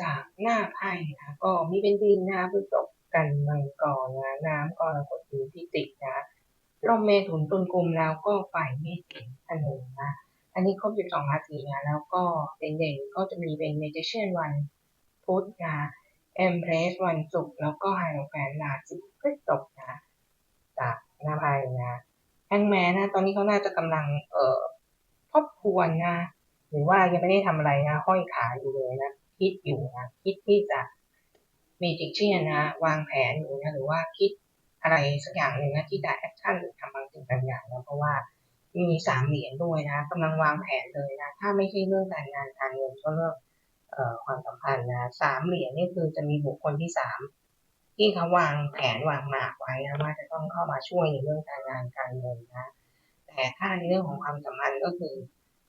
จากหน้าไพ่นะก็มีเป็นดินนะพฤษภกันมังกรนะน้ำกรกฎมีพิจิกนะร่มเมถุนตุลกุมแล้วก็ฝ่ายเมษสิงธนูนะอันนี้ครบ 12 ราศีนะแล้วก็เด่นๆก็จะมีเป็นเมจิเชียนวันพุธนะเอ็มเพรสวันศุกร์แล้วก็ไฮโลแฟนราศีพฤษภนะจากหน้าไพ่นะแฮงแมนนะตอนนี้เขาน่าจะกำลังเอ่อทบทวนนะหรือว่ายังไม่ได้ทำอะไรนะห้อยขาอยู่เลยนะ คิดอยู่นะคิดที่จะมีจิกเชียนนะวางแผนอยู่นะหรือว่าคิดอะไรสักอย่างหนึ่งนะที่จะแอคชั่นหรือทำบางสิ่งบางอย่างนะเพราะว่ามีสามเหรียญด้วยนะกำลังวางแผนเลยนะถ้าไม่ใช่เรื่องการงานการเงินก็เรื่องความสัมพันธ์นะสามเหรียญนี่คือจะมีบุคคลที่สามที่เขาวางแผนวางหมากไว้นะว่าจะต้องเข้ามาช่วยในเรื่องการงานการเงินนะแต่ถ้าในเรื่องของความสัมพันธ์ก็คือ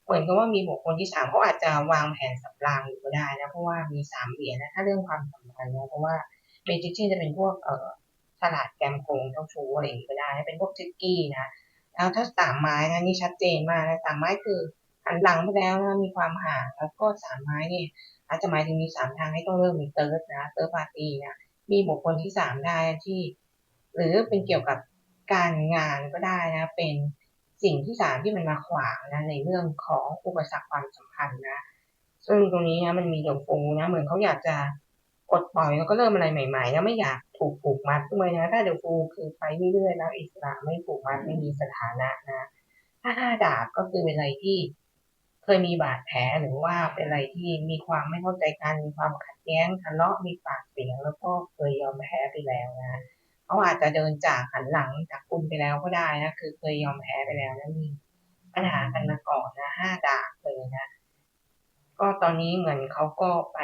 เหมือนกับว่ามีบุคคลที่สามเขาอาจจะวางแผนสับรางอยู่ก็ได้นะเพราะว่ามีสามเหรียญนะถ้าเรื่องความสัมพันธ์นะเพราะว่าเมจิชียนจะเป็นพวกเอ่อฉลาดแกมโกงเจ้าชู้อะไรอย่างนี้ก็ได้เป็นพวกทิกกี้นะแล้วถ้าสามไม้นะนี่ชัดเจนมากนะสามไม้คือหันหลังไปแล้วนะมีความห่างแล้วก็สามไม้เนี่ยอาจจะหมายถึงมีสามทางให้ต้องเริ่มมีเติร์ดนะเติร์ดปาร์ตี้นะมีบุคคลที่สามได้ที่ หรือเป็นเกี่ยวกับการงานก็ได้นะ เป็น สิ่งที่สามที่มันมาขวางนะในเรื่องของอุปสรรคความสัมพันธ์นะซึ่งตรงนี้นะมันมีเดยวฟูนะเหมือนเขาอยากจะกดปล่อยแล้วก็เริ่มอะไรใหม่ ๆ แล้วไม่อยากถูกผูกมัดด้วยนะถ้าเดยวฟูคือไปเรื่อยๆแล้วอิสระไม่ผูกมัดไม่มีสถานะนะถ้าห้าดาบก็คือเป็นอะไรที่เคยมีบาดแผลหรือว่าเป็นอะไรที่มีความไม่เข้าใจกันมีความขัดแย้งทะเลาะมีปากเสียงแล้วก็เคยยอมแพ้ไปแล้วนะ เขาอาจจะเดินจากหันหลังจากคุณไปแล้วก็ได้นะ คือเคยยอมแพ้ไปแล้วนะมีปัญหากันมาก่อนนะห้าดาบเลยนะ ก็ตอนนี้เหมือนเขาก็ไป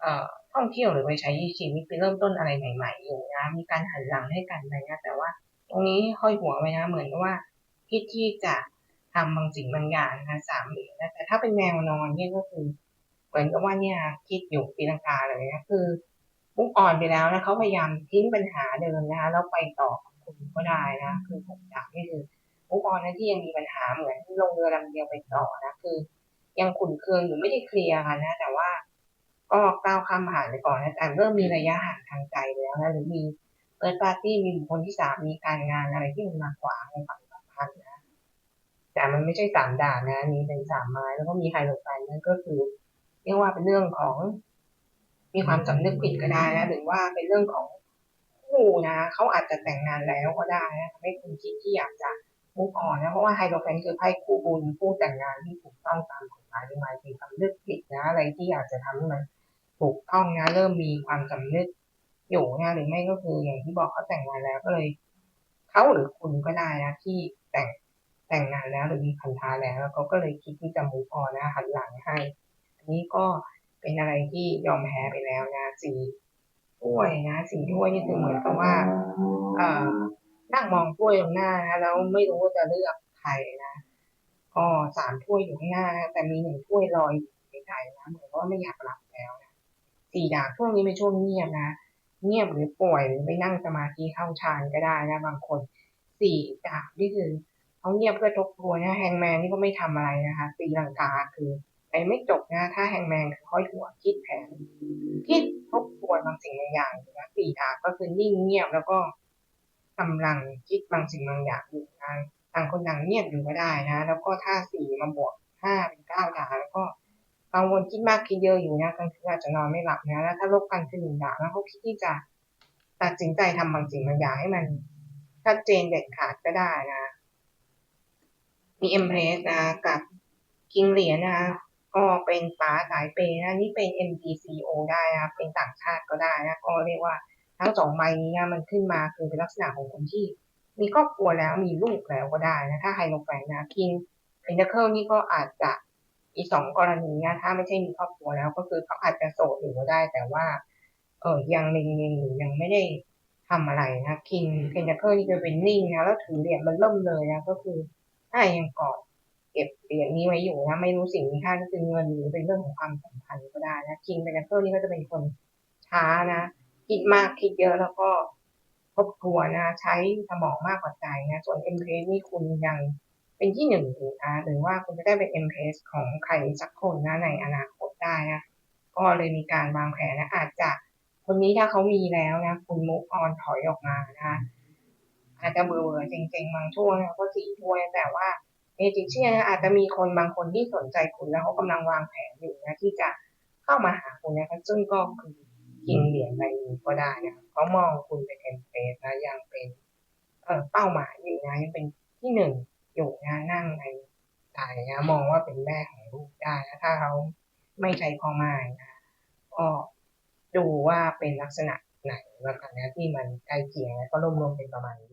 เอ่อท่องเที่ยวหรือไปใช้ชีวิตไปเริ่มต้นอะไรใหม่ ๆ อยู่นะ มีการหันหลังให้กันไปนะ แต่ว่าตรงนี้ห้อยหัวไว้นะ เหมือนว่าคิดที่จะทำบางสิ่งบางอย่างนะสามเหรียญนะแต่ถ้าเป็นแนวนอนเนี่ยก็คือ เหมือนกับว่าเนี่ยคิดอยู่ตีลังกาเลยนะคือ มุกอ่อนไปแล้วนะเขาพยายามทิ้งปัญหาเดิมนะคะแล้วไปต่อกับคุณก็ได้นะคือหกดาบนี่คือมุกอ่อนนะที่ยังมีปัญหาเหมือนลงเรือลำเดียวไปต่อนะคือ ยังขุ่นเคืองอยู่ไม่ได้เคลียร์กันนะ แต่ว่าก็ก้าวข้ามผ่านไปก่อนนะแต่เริ่มมีระยะห่างทางใจแล้วนะหรือมีเปิดปาร์ตี้มีบุคคลที่สามมีการงานอะไรที่มันมาขวางในความสัมพันธ์นะแต่มันไม่ใช่สามดาบนะนี่เป็นสามไม้แล้วก็มีไฮโลไฟนั่นก็คือ เรียกว่าเป็นเรื่องของ มีความสำนึกผิดก็ได้นะหรือว่าเป็นเรื่องของคู่นะเขาอาจจะแต่งงานแล้วก็ได้นะทำให้คุณคิดที่อยากจะมุกอ่อนนะเพราะว่าไฮโดรแฟนคือไพ่คู่บุญคู่แต่งงานที่ถูกต้องตามกฎหมายหมายถึงสำนึกผิดนะ อะไรที่อยากจะทำให้มันถูกต้องนะเริ่มมีความสำนึกอยู่นะหรือไม่ก็คืออย่างที่บอกเขาแต่งงานแล้วก็เลยเขาหรือคุณก็ได้นะที่แต่งแต่งงานแล้วหรือมีพันธะแล้วแล้วเขาก็เลยคิดที่จะมุกอ่อนนะหันหลังให้ อันนี้ก็ เป็นอะไรที่ยอมแพ้ไปแล้วนะสีถ้วยนะสีถ้วยนี่คือเหมือนกับว่า เอ่อนั่งมองถ้วยตรงหน้านะแล้วไม่รู้ว่าจะเลือกใครนะก็สามถ้วยอยู่ข้างหน้านะแต่มีหนึ่งถ้วยลอยอยู่ไกลๆนะเหมือนว่าไม่อยากหลับแล้วนะสี่ดาบช่วงนี้เป็นช่วงเงียบนะเงียบหรือป่วยหรือไปนั่งสมาธิเข้าฌานก็ได้นะบางคนสี่ดาบนี่คือเขาเงียบเพื่อทบทวนนะแฮงแมนนี่ก็ไม่ทำอะไรนะคะตีลังกาคือ ไปไม่จบนะ ถ้าแฮงแมนคือค่อยหัวคิดแผนคิดทบทวนบางสิ่งบางอย่างนะสี่ดาก็คือนิ่งเงียบแล้วก็กำลังคิดบางสิ่งบางอย่างอยู่นะต่างคนต่างเงียบอยู่ก็ได้นะ แล้วก็ถ้าสี่มาบวกห้าเป็นเก้าดาแล้วก็กังวลคิดมากคิดเยอะอยู่นะกลางคืนอาจจะนอนไม่หลับนะแล้วถ้าลบกันคือหนึ่งดาแล้วเขาคิดที่จะตัดสินใจทำบางสิ่งบางอย่างให้มันชัดเจนเด็ดขาดก็ได้นะ มีเอ็มเพรสนะกับคิงเหรียญนะ ก็เป็นป๋าสายเปย์นะนี่เป็น MTCO ได้นะเป็นต่างชาติก็ได้นะก็เรียกว่าทั้งสองใบนี้นะมันขึ้นมาคือเป็นลักษณะของคนที่ มีครอบครัวแล้วมีลูกแล้วก็ได้นะถ้าไฮโลแฟนนะคิงเพนเทเคิลนี่ก็อาจจะอีกสองกรณีนะถ้าไม่ใช่มีครอบครัวแล้วก็คือเขาอาจจะโสดอยู่ก็ได้ แต่ว่า เออยังเล็งๆอยู่ยังไม่ได้ทำอะไรนะคิงเพนเทเคิลนี่จะเป็นนิ่งนะแล้วถือเหรียญมันเริ่มเลยนะก็คือถ้ายังกอด เก็บเหรียญนี้ไว้อยู่นะ ไม่รู้สิ่งมีค่าก็คือเงินหรือเป็นเรื่องของความสัมพันธ์ก็ได้นะคิงเป็นเตอร์นี่ก็จะเป็นคนช้านะคิดมากคิดเยอะแล้วก็ทบทวนนะ ใช้สมองมากกว่าใจนะส่วนเอ็มเพสนี่คุณยังเป็นที่หนึ่งอยู่นะหรือว่าคุณจะได้เป็นเอ็มเพสของใครสักคนนะในอนาคตได้นะก็เลยมีการวางแผนนะ อาจจะคนนี้ถ้าเขามีแล้วนะ คุณมุกออนถอยออกมานะคะอาจจะเบื่อเบื่อเซ็งๆบางช่วงนะก็สีถ้วยแต่ว่า เมจิเชียนอาจจะมีคนบางคนที่สนใจคุณแล้วเขากำลังวางแผนอยู่นะที่จะเข้ามาหาคุณนะคะซึ่งก็คือกินเหรียญใบนี้ก็ได้นะคะเขามองคุณเป็นเอ็นเฟสนะยังเป็นเป้าหมายอยู่นะยังเป็นที่หนึ่งอยู่นะนั่งในใจนะมองว่าเป็นแม่ของลูกได้นะถ้าเขาไม่ใช้พ่อไม้นะก็ดูว่าเป็นลักษณะไหนแล้วกันนะที่มันใกล้เคียงนะก็รวมๆเป็นประมาณนี้